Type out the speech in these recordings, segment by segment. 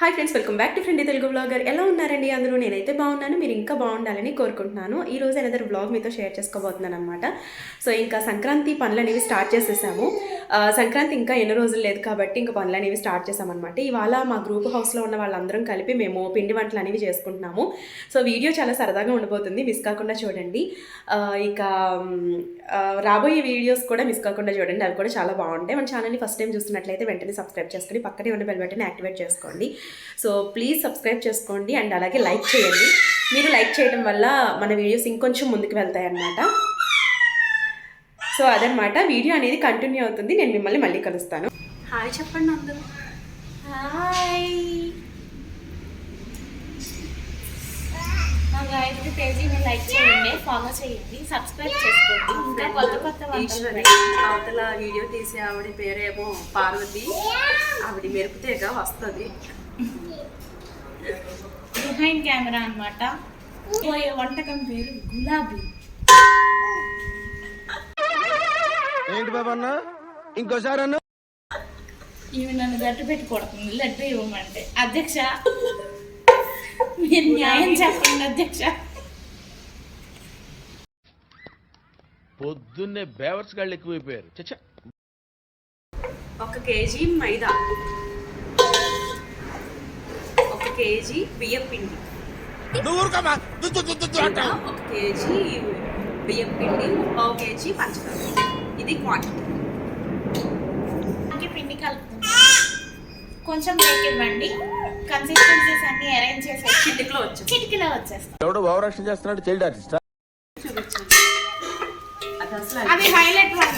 Hi friends welcome back to friend Telugu blogger ఎలా ఉన్నారండి అందరూ? నేనైతే బాగున్నాను. మీరు ఇంకా బాగుండాలని కోరుకుంటున్నాను. ఈ రోజు అనదర్ బ్లాగ్ మీతో షేర్ చేసుకోబోతున్నాను అనమాట సో ఇంకా సంక్రాంతి పనులు అనేవి స్టార్ట్ చేసేసాము. సంక్రాంతి ఇంకా ఎన్ని రోజులు లేదు కాబట్టి ఇంకా పనులు అనేవి స్టార్ట్ చేసామన్నమాట. ఇవాళ మా గ్రూప్ హౌస్లో ఉన్న వాళ్ళందరం కలిపి మేము పిండి వంటలు అనేవి చేసుకుంటున్నాము. సో వీడియో చాలా సరదాగా ఉండబోతుంది. మిస్ కాకుండా చూడండి. ఇక రాబోయే వీడియోస్ కూడా మిస్ కాకుండా చూడండి. అవి కూడా చాలా బాగుంటాయి. మన ఛానల్ని ఫస్ట్ టైం చూస్తున్నట్లయితే వెంటనే సబ్స్క్రైబ్ చేసుకొని పక్కనే ఉన్న బెల్ బటన్ యాక్టివేట్ చేసుకోండి. సో ప్లీజ్ సబ్స్క్రైబ్ చేసుకోండి. అండ్ అలాగే లైక్ చేయండి. మీరు లైక్ చేయడం వల్ల మన వీడియోస్ ఇంకొంచెం ముందుకు వెళ్తాయి అన్నమాట సో అదనమాట. వీడియో అనేది కంటిన్యూ అవుతుంది. నేను మిమ్మల్ని మళ్ళీ కలుస్తాను. హాయ్ చెప్పండి అందరూ హాయ్. మా గాయత్రి పేజీని లైక్ చేయండి ఫాలో చేయండి సబ్స్క్రైబ్ చేసుకోండి. ఇంకా కొత్త కొత్త ఈశ్వరి అవతల వీడియో తీసే ఆవిడ పేరేమో పార్వతి. ఆవిడ మెరుపుతేగా వస్తుంది. బిహైండ్ కెమెరా అన్నమాట. పోయే వంటకం పేరు? గులాబీ. ఏంటి బాబా అన్న? ఇంకోసారి అన్న? ఇవి నన్ను గట్టు పెట్టి కొడుతుంది లడ్డు ఇవ్వమంటే. అధ్యక్ష మీరు న్యాయం చెప్పండి అధ్యక్ష. పొద్దున్నే బేవర్స్ గాళ్ళు ఎక్కువైపోయారు. చచ్చా. ఒక కేజీ మైదా. ఒక కేజీ బియ్యం పిండి. ఒక కేజీ బియ్యం పిండి పావు కేజీ పంచదార. ఇది క్వాంటిటీ ఇంకే పిండి కలుపుతుంది కొంచెం బ్రేక్ ఇవ్వండి. కన్సిస్టెన్సీస్ అన్ని అరేంజ్ చేసేసి చిటికలో వచ్చేసి కిటికీలో వచ్చేస్తాం ఎవడో భావరక్షణ చేస్తున్నాడు చైల్డ్ ఆర్టిస్ట్. అది అసలు అది హైలైట్ వంట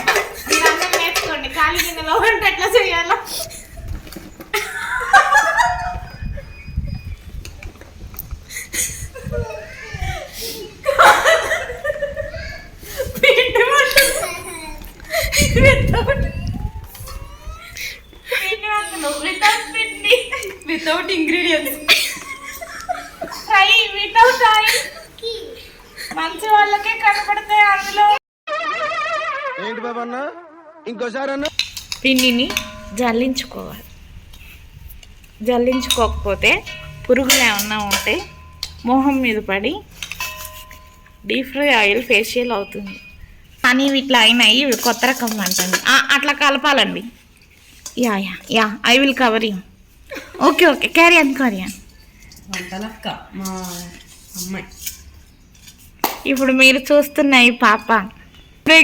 మీరు అందరూ నేర్చుకోండి ఖాళీ గిన్నెలో వంట ఎట్లా చేయాలో పిండి వంటలు వితౌట్ పిండి వంటలు వితౌట్ పిండి without ingredients fry without oil మంచి వాళ్ళకే కనపడతాయి అందులో. ఏంటి ఇంకోసారి అన్న. పిండిని జల్లించుకోవాలి. జల్లించుకోకపోతే పురుగులు ఏమన్నా ఉంటే మొహం మీద పడి డీప్ ఫ్రై ఆయిల్ ఫేషియల్ అవుతుంది. కానీ ఇవి ఇట్లా అయినాయి ఇవి కొత్త రకం అంటండి. అట్లా కలపాలండి. Yeah yeah yeah I will cover you. Okay okay. Carry on carry on Vantalakka మా అమ్మాయి. ఇప్పుడు మీరు చూస్తున్న ఈ పాప.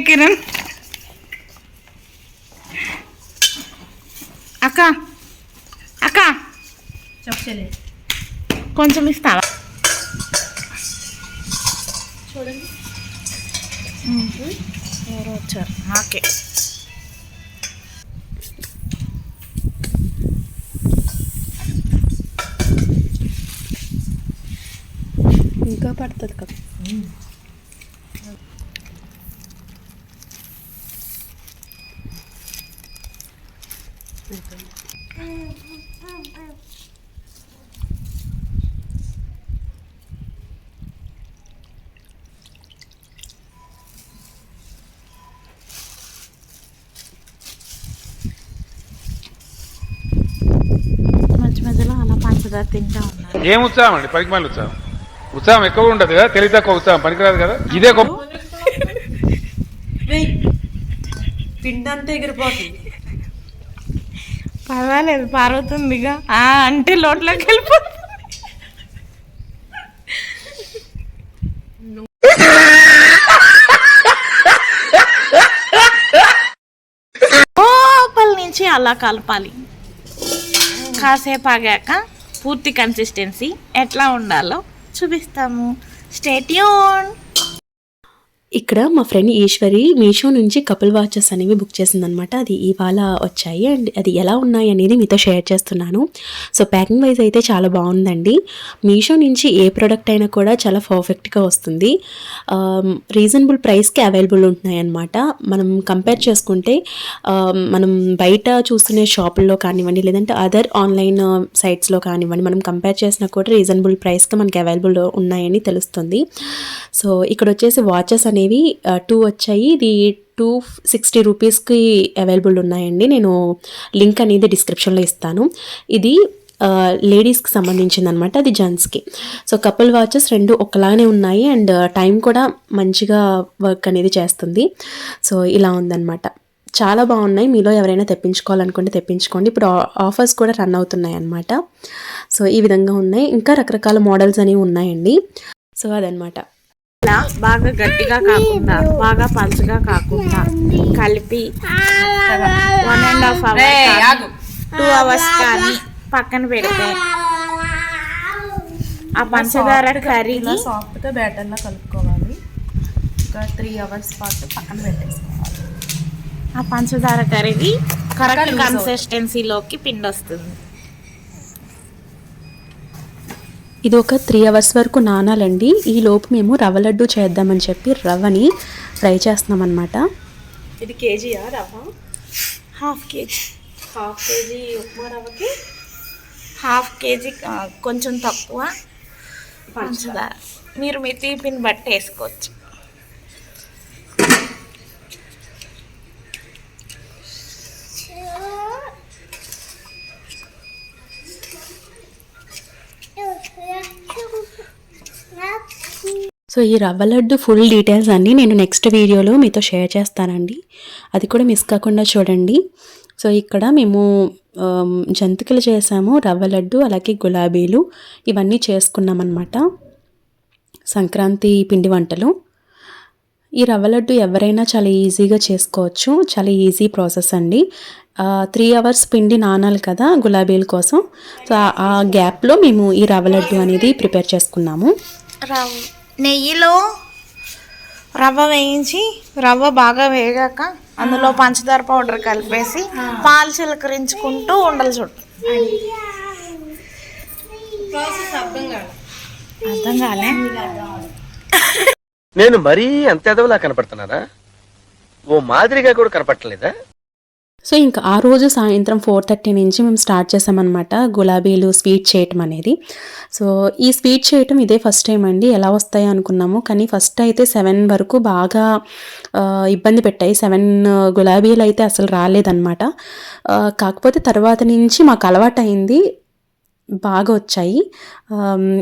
కిరణ్. అక్క అక్క. చెప్పలే. కొంచెం ఇస్తావా? చూడండి. ఎవరో వచ్చారు. ఓకే ఇంకా పడుతుంది కదా. మధ్య మధ్యలో అలా పంచదార తింటా ఉన్నారు. ఏం ఉత్సాహం అండి? పనికి మళ్ళీ ఉత్సాహం. ఉత్సాహం ఎక్కువ ఉండదు కదా? తెలివి తక్కువ ఉత్సాహం. పనికిరాదు కదా? ఇదే గొప్ప ఎగిరిపోతుంది. పర్వాలేదు పారుతుందిగా ఆ, అంటే లోట్లోకి వెళ్ళిపోతుంది. లోపల నుంచి అలా కలపాలి. కాసేపు ఆగాక పూర్తి కన్సిస్టెన్సీ ఎట్లా ఉండాలో చూపిస్తాము. స్టేట్యూన్ ఇక్కడ మా ఫ్రెండ్ ఈశ్వరి మీషో నుంచి కపుల్ వాచెస్ అనేవి బుక్ చేసిందనమాట అది ఇవాళ వచ్చాయి అండ్ అది ఎలా ఉన్నాయి అనేది మీతో షేర్ చేస్తున్నాను. సో ప్యాకింగ్ వైజ్ అయితే చాలా బాగుందండి. మీషో నుంచి ఏ ప్రోడక్ట్ అయినా కూడా చాలా పర్ఫెక్ట్గా వస్తుంది. రీజనబుల్ ప్రైస్కి అవైలబుల్ ఉంటున్నాయి అనమాట మనం కంపేర్ చేసుకుంటే మనం బయట చూస్తున్న షాపుల్లో కానివ్వండి లేదంటే అదర్ ఆన్లైన్ సైట్స్లో కానివ్వండి మనం కంపేర్ చేసినా కూడా రీజనబుల్ ప్రైస్కి మనకి అవైలబుల్ ఉన్నాయని తెలుస్తుంది. సో ఇక్కడ వచ్చేసి వాచెస్ అనేవి టూ వచ్చాయి. ఇది టూ సిక్స్టీ రూపీస్కి అవైలబుల్ ఉన్నాయండి. నేను లింక్ అనేది డిస్క్రిప్షన్లో ఇస్తాను. ఇది లేడీస్కి సంబంధించింది అనమాట అది జెంట్స్కి సో కపుల్ వాచెస్ రెండు ఒకలానే ఉన్నాయి. అండ్ టైం కూడా మంచిగా వర్క్ అనేది చేస్తుంది. సో ఇలా ఉందన్నమాట. చాలా బాగున్నాయి. మీలో ఎవరైనా తెప్పించుకోవాలనుకుంటే తెప్పించుకోండి. ఇప్పుడు ఆఫర్స్ కూడా రన్ అవుతున్నాయి అన్నమాట సో ఈ విధంగా ఉన్నాయి. ఇంకా రకరకాల మోడల్స్ అనేవి ఉన్నాయండి. సో అదనమాట ఇలా బాగా గట్టిగా కాకుండా బాగా పలుచగా కాకుండా కలిపి one and half hour two hours కానీ పక్కన పెడితే ఆ పంచదార కరిగి సాఫ్ట్గా బ్యాటర్లా కలుపుకోవాలి. ఒక త్రీ అవర్స్ పాటు పక్కన పెట్టేసుకోవాలి. ఆ పంచదార కరిగి కరెక్ట్ కన్సిస్టెన్సీలోకి పిండి వస్తుంది ఇది ఒక త్రీ అవర్స్ వరకు నానాలండి. ఈ లోపు మేము రవ్వ లడ్డు చేద్దామని చెప్పి రవ్వని ఫ్రై చేస్తున్నాం అనమాట ఇది కేజీయా రవ్వ? Half KG. Half KG upma రవ్వకి? Half KG కొంచెం తక్కువ. పంచదార మీరు మీ తీపిని బట్టి వేసుకోవచ్చు. సో ఈ రవ్వ లడ్డు ఫుల్ డీటెయిల్స్ అన్నీ నేను నెక్స్ట్ వీడియోలో మీతో షేర్ చేస్తానండి. అది కూడా మిస్ కాకుండా చూడండి. సో ఇక్కడ మేము జంతికలు చేసాము రవ్వ లడ్డు అలాగే గులాబీలు ఇవన్నీ చేసుకున్నాం అనమాట సంక్రాంతి పిండి వంటలు. ఈ రవ్వ లడ్డు ఎవరైనా చాలా ఈజీగా చేసుకోవచ్చు చాలా ఈజీ ప్రాసెస్ అండి. త్రీ అవర్స్ పిండి నానాలి కదా గులాబీల కోసం. సో ఆ- ఆ గ్యాప్లో మేము ఈ రవ్వ లడ్డు అనేది ప్రిపేర్ చేసుకున్నాము. రవ్వ నెయ్యిలో రవ్వ వేయించి రవ్వ బాగా వేగాక అందులో పంచదార పౌడర్ కలిపేసి పాలు చిలకరించుకుంటూ ఉండలు చుట్టు. అర్థం కాలే. నేను మరీ అంత ఎదవలా కనపడుతున్నానా? ఓ మాదిరిగా కూడా కనపడలేదా సో ఇంకా ఆ రోజు సాయంత్రం ఫోర్ థర్టీ నుంచి మేము స్టార్ట్ చేసామన్నమాట గులాబీలు స్వీట్ చేయటం అనేది. సో ఈ స్వీట్ చేయటం ఇదే ఫస్ట్ టైం అండి. ఎలా వస్తాయో అనుకున్నాము. కానీ ఫస్ట్ అయితే సెవెన్ వరకు బాగా ఇబ్బంది పెట్టాయి. సెవెన్ గులాబీలు అయితే అసలు రాలేదన్నమాట. కాకపోతే తర్వాత నుంచి మాకు అలవాటు అయింది బాగా వచ్చాయి.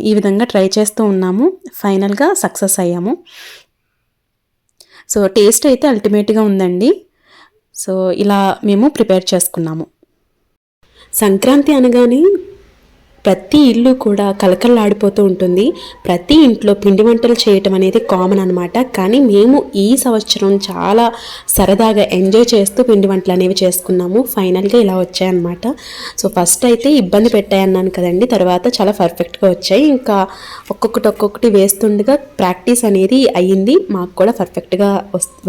ఈ విధంగా ట్రై చేస్తూ ఉన్నాము. ఫైనల్గా సక్సెస్ అయ్యాము. సో టేస్ట్ అయితే అల్టిమేట్గా ఉందండి. సో ఇలా మేము ప్రిపేర్ చేసుకున్నాము. సంక్రాంతి అనగానే ప్రతి ఇల్లు కూడా కలకల్లాడిపోతూ ఉంటుంది. ప్రతి ఇంట్లో పిండి వంటలు చేయటం అనేది కామన్ అనమాట కానీ మేము ఈ సంవత్సరం చాలా సరదాగా ఎంజాయ్ చేస్తూ పిండి వంటలు అనేవి చేసుకున్నాము. ఫైనల్గా ఇలా వచ్చాయన్నమాట సో ఫస్ట్ అయితే ఇబ్బంది పెట్టాయన్నాను కదండి. తర్వాత చాలా పర్ఫెక్ట్గా వచ్చాయి. ఇంకా ఒక్కొక్కటి ఒక్కొక్కటి వేస్తుండగా ప్రాక్టీస్ అనేది అయ్యింది. మాకు కూడా పర్ఫెక్ట్గా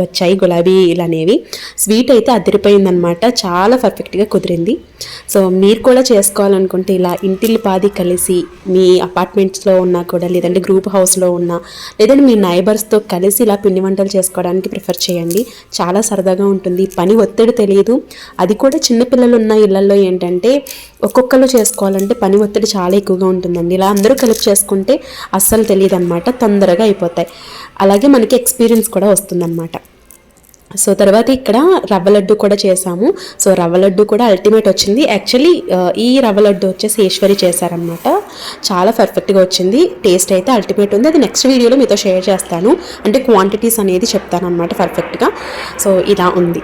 వచ్చాయి గులాబీలు అనేవి. స్వీట్ అయితే అదిరిపోయిందనమాట చాలా పర్ఫెక్ట్గా కుదిరింది. సో మీరు కూడా చేసుకోవాలనుకుంటే ఇలా ఇంటిల్లి పాది కలిసి మీ అపార్ట్మెంట్స్లో ఉన్నా కూడా లేదంటే గ్రూప్ హౌస్లో ఉన్నా లేదంటే మీ నైబర్స్తో కలిసి ఇలా పిండి వంటలు చేసుకోవడానికి ప్రిఫర్ చేయండి. చాలా సరదాగా ఉంటుంది. పని ఒత్తిడి తెలియదు అది కూడా చిన్నపిల్లలు ఉన్న ఇళ్ళలో ఏంటంటే ఒక్కొక్కరు చేసుకోవాలంటే పని ఒత్తిడి చాలా ఎక్కువగా ఉంటుందండి. ఇలా అందరూ కలిపి చేసుకుంటే అస్సలు తెలియదు అనమాట తొందరగా అయిపోతాయి. అలాగే మనకి ఎక్స్పీరియన్స్ కూడా వస్తుందన్నమాట. సో తర్వాత ఇక్కడ రవ్వ లడ్డు కూడా చేసాము. సో రవ్వ లడ్డు కూడా అల్టిమేట్ వచ్చింది. యాక్చువల్లీ ఈ రవ్వ లడ్డు వచ్చేసి ఈశ్వరి చేశారనమాట చాలా పర్ఫెక్ట్గా వచ్చింది. టేస్ట్ అయితే అల్టిమేట్ ఉంది. అది నెక్స్ట్ వీడియోలో మీతో షేర్ చేస్తాను. అంటే క్వాంటిటీస్ అనేది చెప్తాను అనమాట పర్ఫెక్ట్గా సో ఇలా ఉంది.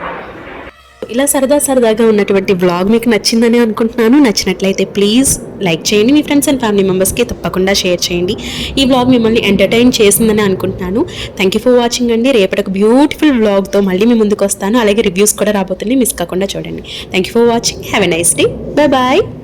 ఇలా సరదా సరదాగా ఉన్నటువంటి వ్లాగ్ మీకు నచ్చిందని అనుకుంటున్నాను. నచ్చినట్లయితే ప్లీజ్ లైక్ చేయండి. మీ ఫ్రెండ్స్ అండ్ ఫ్యామిలీ మెంబర్స్కి తప్పకుండా షేర్ చేయండి. ఈ వ్లాగ్ మిమ్మల్ని ఎంటర్టైన్ చేసిందని అనుకుంటున్నాను. థ్యాంక్ యూ ఫర్ వాచింగ్ అండి. రేపటి ఒక బ్యూటిఫుల్ వ్లాగ్తో మళ్ళీ మీ ముందుకు వస్తాను. అలాగే రివ్యూస్ కూడా రాబోతున్నాయి. మిస్ కాకుండా చూడండి. Thank you for watching have a nice day bye bye